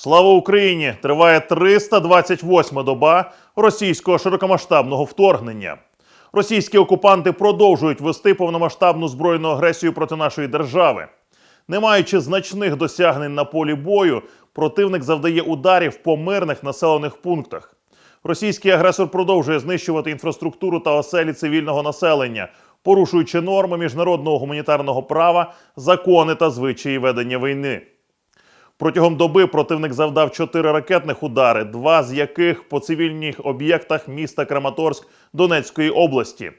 Слава Україні! Триває 328 доба російського широкомасштабного вторгнення. Російські окупанти продовжують вести повномасштабну збройну агресію проти нашої держави. Не маючи значних досягнень на полі бою, противник завдає ударів по мирних населених пунктах. Російський агресор продовжує знищувати інфраструктуру та оселі цивільного населення, порушуючи норми міжнародного гуманітарного права, закони та звичаї ведення війни. Протягом доби противник завдав чотири ракетних удари, два з яких по цивільних об'єктах міста Краматорськ Донецької області.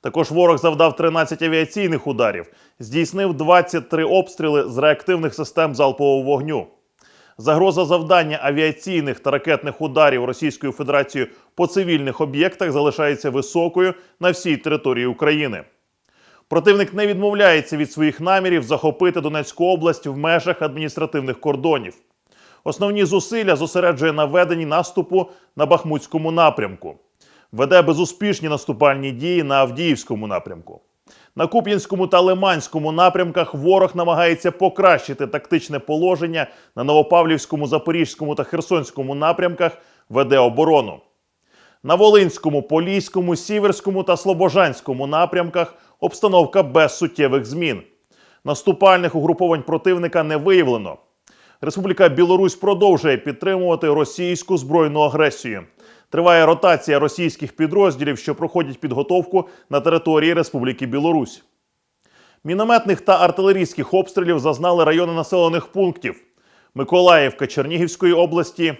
Також ворог завдав 13 авіаційних ударів, здійснив 23 обстріли з реактивних систем залпового вогню. Загроза завдання авіаційних та ракетних ударів Російською Федерацією по цивільних об'єктах залишається високою на всій території України. Противник не відмовляється від своїх намірів захопити Донецьку область в межах адміністративних кордонів. Основні зусилля зосереджує на веденні наступу на Бахмутському напрямку. Веде безуспішні наступальні дії на Авдіївському напрямку. На Куп'янському та Лиманському напрямках ворог намагається покращити тактичне положення на Новопавлівському, Запорізькому та Херсонському напрямках веде оборону. На Волинському, Поліському, Сіверському та Слобожанському напрямках обстановка без суттєвих змін. Наступальних угруповань противника не виявлено. Республіка Білорусь продовжує підтримувати російську збройну агресію. Триває ротація російських підрозділів, що проходять підготовку на території Республіки Білорусь. Мінометних та артилерійських обстрілів зазнали райони населених пунктів: Миколаївка Чернігівської області,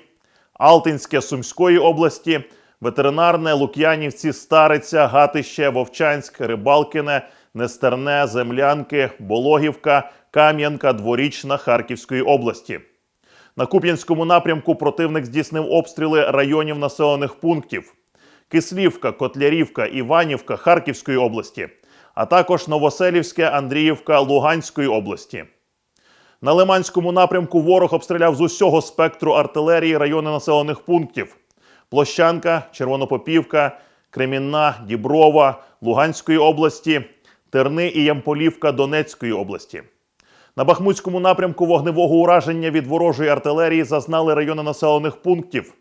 Алтинське Сумської області, Ветеринарне, Лук'янівці, Стариця, Гатище, Вовчанськ, Рибалкине, Нестерне, Землянки, Бологівка, Кам'янка, Дворічна Харківської області. На Куп'янському напрямку противник здійснив обстріли районів населених пунктів: Кислівка, Котлярівка, Іванівка Харківської області, а також Новоселівське, Андріївка Луганської області. На Лиманському напрямку ворог обстріляв з усього спектру артилерії райони населених пунктів: Площанка, Червонопопівка, Кремінна, Діброва, Луганської області, Терни і Ямполівка Донецької області. На Бахмутському напрямку вогневого ураження від ворожої артилерії зазнали райони населених пунктів: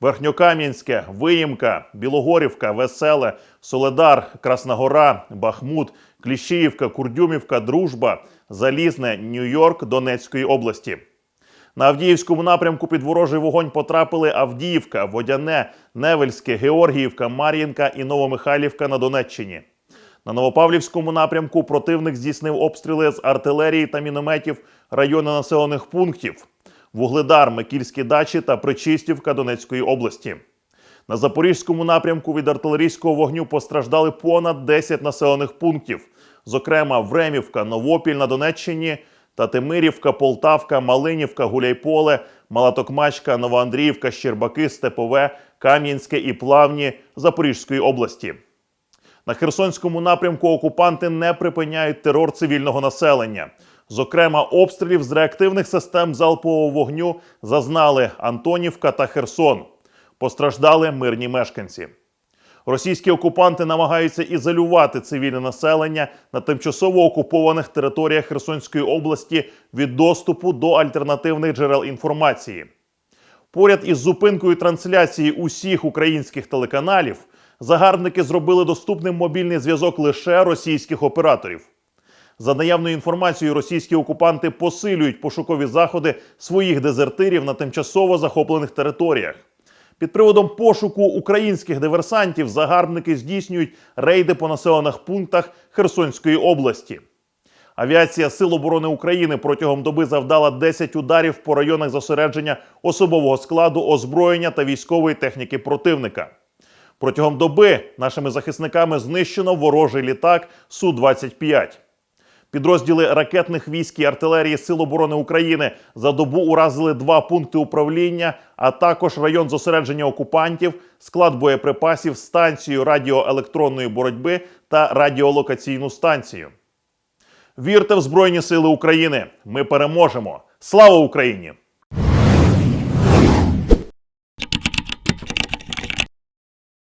Верхньокам'янське, Виїмка, Білогорівка, Веселе, Соледар, Красногора, Бахмут, Кліщіївка, Курдюмівка, Дружба, Залізне, Нью-Йорк Донецької області. На Авдіївському напрямку під ворожий вогонь потрапили Авдіївка, Водяне, Невельське, Георгіївка, Мар'їнка і Новомихайлівка на Донеччині. На Новопавлівському напрямку противник здійснив обстріли з артилерії та мінометів району населених пунктів: Вугледар, Микільські дачі та Причистівка Донецької області. На Запорізькому напрямку від артилерійського вогню постраждали понад 10 населених пунктів, зокрема Времівка, Новопіль на Донеччині та Тимирівка, Полтавка, Малинівка, Гуляйполе, Малатокмачка, Новоандріївка, Щербаки, Степове, Кам'янське і Плавні Запорізької області. На Херсонському напрямку окупанти не припиняють терор цивільного населення. Зокрема, обстрілів з реактивних систем залпового вогню зазнали Антонівка та Херсон. Постраждали мирні мешканці. Російські окупанти намагаються ізолювати цивільне населення на тимчасово окупованих територіях Херсонської області від доступу до альтернативних джерел інформації. Поряд із зупинкою трансляції усіх українських телеканалів загарбники зробили доступним мобільний зв'язок лише російських операторів. За наявною інформацією, російські окупанти посилюють пошукові заходи своїх дезертирів на тимчасово захоплених територіях. Під приводом пошуку українських диверсантів загарбники здійснюють рейди по населених пунктах Херсонської області. Авіація Сил оборони України протягом доби завдала 10 ударів по районах зосередження особового складу, озброєння та військової техніки противника. Протягом доби нашими захисниками знищено ворожий літак Су-25. Підрозділи ракетних військ і артилерії Сил оборони України за добу уразили два пункти управління, а також район зосередження окупантів, склад боєприпасів, станцію радіоелектронної боротьби та радіолокаційну станцію. Вірте в Збройні Сили України! Ми переможемо! Слава Україні!